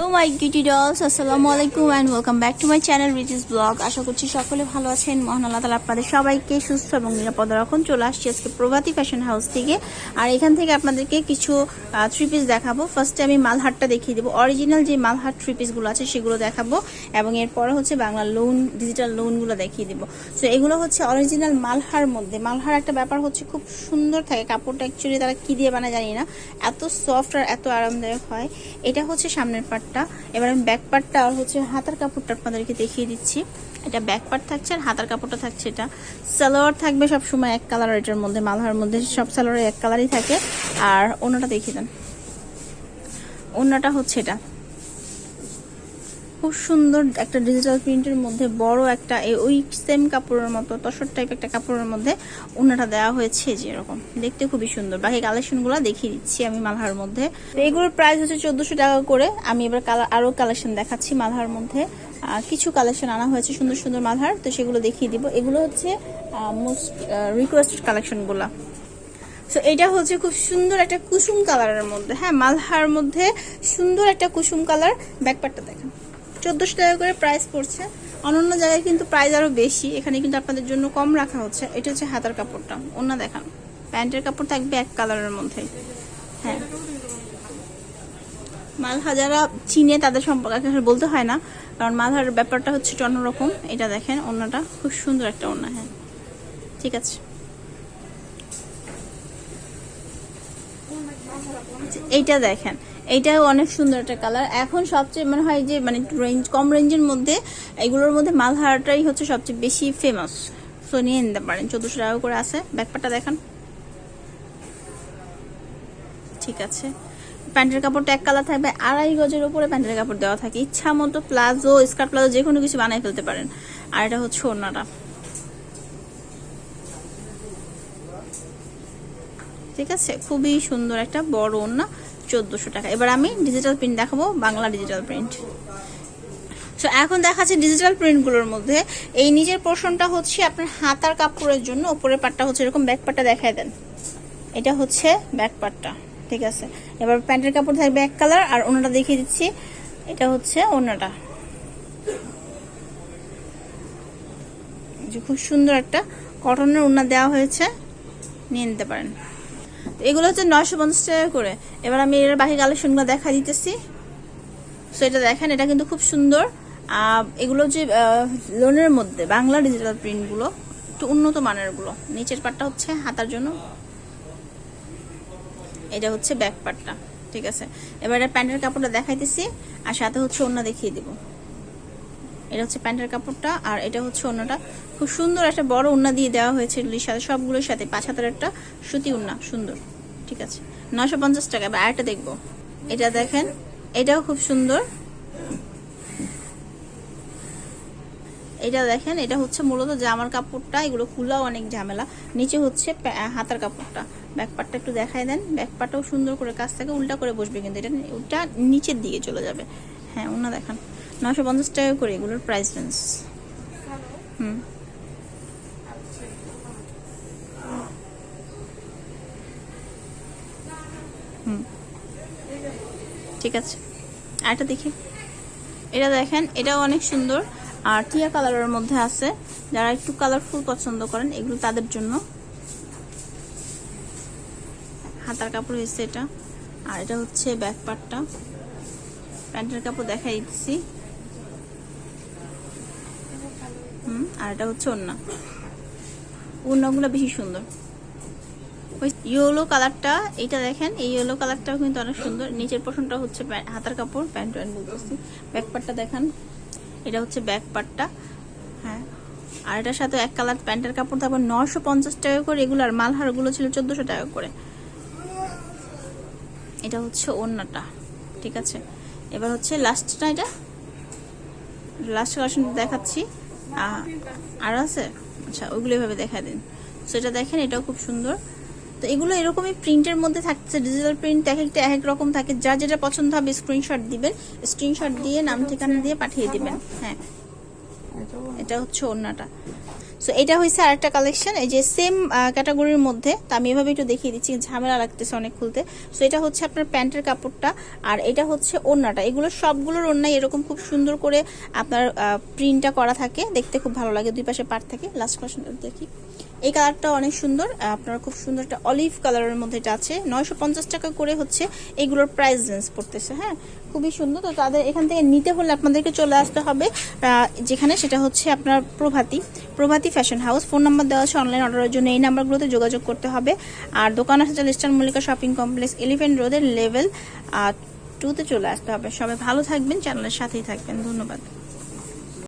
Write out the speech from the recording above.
Hello my cutie dolls আসসালামু আলাইকুম and welcome back to my channel Richi's blog আশা করছি সকলে ভালো আছেন। মহান আল্লাহ তালা আপনাদের সবাইকে সুস্থ এবং নিরাপদ রাখুন। চলে আসছি আজকে প্রভাতী ফ্যাশন হাউস থেকে। আর এখান থেকে আপনাদেরকে কিছু থ্রি পিস দেখাবো। ফার্স্টে আমি মালহাটটা দেখিয়ে দেবো। অরিজিনাল যে মালহাট থ্রি পিসগুলো আছে, সেগুলো দেখাবো। এবং এরপরে হচ্ছে বাংলা লোন ডিজিটাল লোনগুলো দেখিয়ে দেবো। সো এগুলো হচ্ছে অরিজিনাল মালহার মধ্যে। মালহার একটা ব্যাপার হচ্ছে খুব সুন্দর থাকে। কাপড়টা অ্যাকচুয়ালি তারা কী দিয়ে বানায় জানি না। এত সফট আর এত আরামদায়ক হয়। এটা হচ্ছে সামনের পার্টটা এবার আমি ব্যাক পার্টটা আর হচ্ছে হাতার কাপড়টা আপনাদেরকে দেখিয়ে দিচ্ছি। এটা ব্যাক পার্ট থাকছে আর হাতার কাপড়টা থাকছে এটা। সালোয়ার থাকবে সব সময় এক কালার এটার মধ্যে, মালহার মধ্যে, সব সালোয়ারে এক কালারই থাকে। আর অন্যটা দেখিয়ে দেন। অন্যটা হচ্ছে এটা। খুব সুন্দর একটা ডিজিটাল প্রিন্টের মধ্যে বড় একটা ওই সেম কাপড়ের মতো, তসর টাইপ একটা কাপড়ের মধ্যে ওনাটা দেওয়া হয়েছে যে এরকম। দেখতে খুবই সুন্দর। বাকি কালেকশনগুলো দেখিয়ে দিচ্ছি আমি মালহার মধ্যে। এগুলোর প্রাইস হচ্ছে চোদ্দশো টাকা করে। আমি এবার কালার আরও কালেকশন দেখাচ্ছি মালহার মধ্যে। কিছু কালেকশন আনা হয়েছে সুন্দর সুন্দর মালহার, তো সেগুলো দেখিয়ে দিব। এগুলো হচ্ছে মোস্ট রিকোয়েস্টেড কালেকশনগুলো সো এটা হচ্ছে খুব সুন্দর একটা কুসুম কালারের মধ্যে। হ্যাঁ মালহার মধ্যে সুন্দর একটা কুসুম কালার ব্যাকপারটা দেখেন। চোদ্দোশো টাকা করে প্রাইস পড়ছে। অন্যান্য জায়গায় কিন্তু প্রাইস আরও বেশি। এখানে কিন্তু আপনাদের জন্য কম রাখা হচ্ছে। এটা হচ্ছে হাতার কাপড়টা। অন্য দেখান। প্যান্টের কাপড় থাকবে এক কালারের মধ্যে। হ্যাঁ। মালহা যারা চিনে তাদের সম্পর্কে বলতে হয় না। কারণ মালহার ব্যাপারটা হচ্ছে অন্যরকম। এটা দেখেন অন্যটা খুব সুন্দর একটা অন্য হ্যাঁ। ঠিক আছে। এইটা দেখেন। এইটাও অনেক সুন্দর একটা কালার এখন সবচেয়ে মনে হয় যে মানে রেঞ্জ কম রেঞ্জের মধ্যে এগুলোর মধ্যে মালহারাটাই হচ্ছে সবচেয়ে বেশি ফেমাস সো নিয়ে নিতে পারেন। চোদ্দশো টাকা করে আছে। ব্যাকপারটা দেখান। ঠিক আছে। প্যান্টের কাপড়টা এক কালার থাকবে। আড়াই গজের উপরে প্যান্টের কাপড় দেওয়া থাকে। ইচ্ছা মতো প্লাজো, স্কার্ট প্লাজো যে কোনো কিছু বানাই ফেলতে পারেন। আর এটা হচ্ছে ওড়নাটা। ঠিক আছে? খুবই সুন্দর একটা বড় ওড়না, চোদ্দোশো টাকা। এবার আমি ডিজিটাল প্রিন্ট দেখাবো, বাংলা ডিজিটাল প্রিন্ট সো এখন দেখাচ্ছে ডিজিটাল প্রিন্টগুলোর মধ্যে। এই নিজের পোর্শনটা হচ্ছে আপনার হাতার কাপড়ের জন্য, ওপরের পাটটা হচ্ছে এরকম ব্যাক পাটটা দেখায় দেন। এটা হচ্ছে ব্যাক পাটটা ঠিক আছে? এবার প্যান্টের কাপড় থাকবে এক কালার আর ওনাটা দেখিয়ে দিচ্ছি। এটা হচ্ছে ওনাটা খুব সুন্দর একটা কটনের ওনা দেওয়া হয়েছে, নিয়ে নিতে পারেন। এগুলো হচ্ছে নয়শো পঞ্চাশ টাকা করে। এবার আমি এর বাকি কালেকশনগুলো দেখা দিতেছি। সো এটা দেখেন, এটা কিন্তু খুব সুন্দর। এগুলো যে লোনের মধ্যে, বাংলা ডিজিটাল প্রিন্টগুলো একটু উন্নত মানেরগুলো নিচের পাটটা হচ্ছে হাতার জন্য। এটা হচ্ছে ব্যাক পার্টটা ঠিক আছে? এবার এটা প্যান্টের কাপড়টা দেখাইতেছি, আর সাথে হচ্ছে অন্য দেখিয়ে দিব। এটা হচ্ছে প্যান্টের কাপড়টা, আর এটা হচ্ছে অন্যটা খুব সুন্দর একটা বড় উন্না দিয়ে দেওয়া হয়েছে সাথে, সবগুলোর সাথে, পাঁচ হাতের একটা সুতি উন্না সুন্দর। ঠিক আছে। নশো পঞ্চাশ টাকা, এবার আরেকটা দেখব। এটা দেখেন, এটাও খুব সুন্দর। এটা দেখেন, এটা হচ্ছে মূলত জামার কাপড়টা, এগুলো খোলাও অনেক ঝামেলা। নিচে হচ্ছে হাতার কাপড়টা। ব্যাক পার্টটা একটু দেখাই দেন। ব্যাক পার্টটাও সুন্দর করে, কাছ থেকে উল্টা করে বসবে কিন্তু। এটা ওটা নিচের দিকে চলে যাবে। হ্যাঁ ওনা দেখান। নশো পঞ্চাশ টাকা করে এগুলোর প্রাইস রেঞ্জ হুম। ঠিক আছে। আরেকটা দেখি। এটা দেখেন, এটাও অনেক সুন্দর। আর টিয়া কালারের মধ্যে আছে, যারা একটু কালারফুল পছন্দ করেন, এগুলো তাদের জন্য। হাতার কাপড় হয়েছে এটা। আর এটা হচ্ছে ব্যাক পার্টটা প্যান্টের কাপড় দেখাই দিচ্ছি। হুম, আর এটা হচ্ছে ওন্না ওন্নাগুলো বেশি সুন্দর। ওই ইয়েলো কালারটা এইটা দেখেন, এই ইয়েলো কালারটাও কিন্তু অনেক সুন্দর। নিচের পোর্শনটা হচ্ছে হাতার কাপড় প্যান্ট প্যান্ট বলতেছি। ব্যাক পার্টটা দেখেন, এটা হচ্ছে ব্যাক পার্টটা হ্যাঁ আর এটার সাথে এক কালার প্যান্টের কাপড়, তারপর নশো পঞ্চাশ টাকা করে এগুলো আর মালহারগুলো ছিল চোদ্দোশো টাকা করে। এটা হচ্ছে অন্যটা ঠিক আছে? এবার হচ্ছে লাস্টটা এটা। লাস্ট কালেকশন দেখাচ্ছি। আর আছে? আচ্ছা ওইগুলো এভাবে দেখা দিন। সেটা দেখেন, এটাও খুব সুন্দর। তো এগুলো এরকমই প্রিন্টের মধ্যে থাকছে ডিজিটাল প্রিন্ট এক একটা এক রকম থাকে। যা যেটা পছন্দ হবে স্ক্রিনশট দিবেন। স্ক্রিনশট দিয়ে নাম ঠিকানা দিয়ে পাঠিয়ে দিবেন। হ্যাঁ। এটা হচ্ছে ওড়নাটা। সো এটা হয়েছে আরেকটা কালেকশন এই যে সেম ক্যাটাগরির মধ্যে, তা আমি এভাবে একটু দেখিয়ে দিচ্ছি, ঝামেলা লাগতেছে অনেক খুলতে। সো এটা হচ্ছে আপনার প্যান্টের কাপড়টা, আর এটা হচ্ছে ওড়নাটা। এগুলো সবগুলোর ওড়নাই এরকম খুব সুন্দর করে আপনার প্রিন্টটা করা থাকে, দেখতে খুব ভালো লাগে, দুই পাশে পাট থাকে। লাস্ট কোয়েশন দেখি। এই কালারটা অনেক সুন্দর, আপনার খুব সুন্দর একটা অলিভ কালারের মধ্যে এটা আছে। নয়শো পঞ্চাশ টাকা করে হচ্ছে এগুলোর প্রাইস রেঞ্জ পড়তেছে হ্যাঁ? খুবই সুন্দর। তো তাদের এখান থেকে নিতে হলে আপনাদেরকে চলে আসতে হবে যেখানে সেটা হচ্ছে আপনার Prabhati. Prabhati fashion house phone number দেওয়া আছে অনলাইন অর্ডারের জন্য এই নাম্বারগুলোতে যোগাযোগ করতে হবে। আর দোকান আছে eastern Mallika shopping complex eleven রোডের লেভেল টুতে চলে আসতে হবে। সবাই ভালো থাকবেন চ্যানেলের সাথেই থাকবেন। ধন্যবাদ।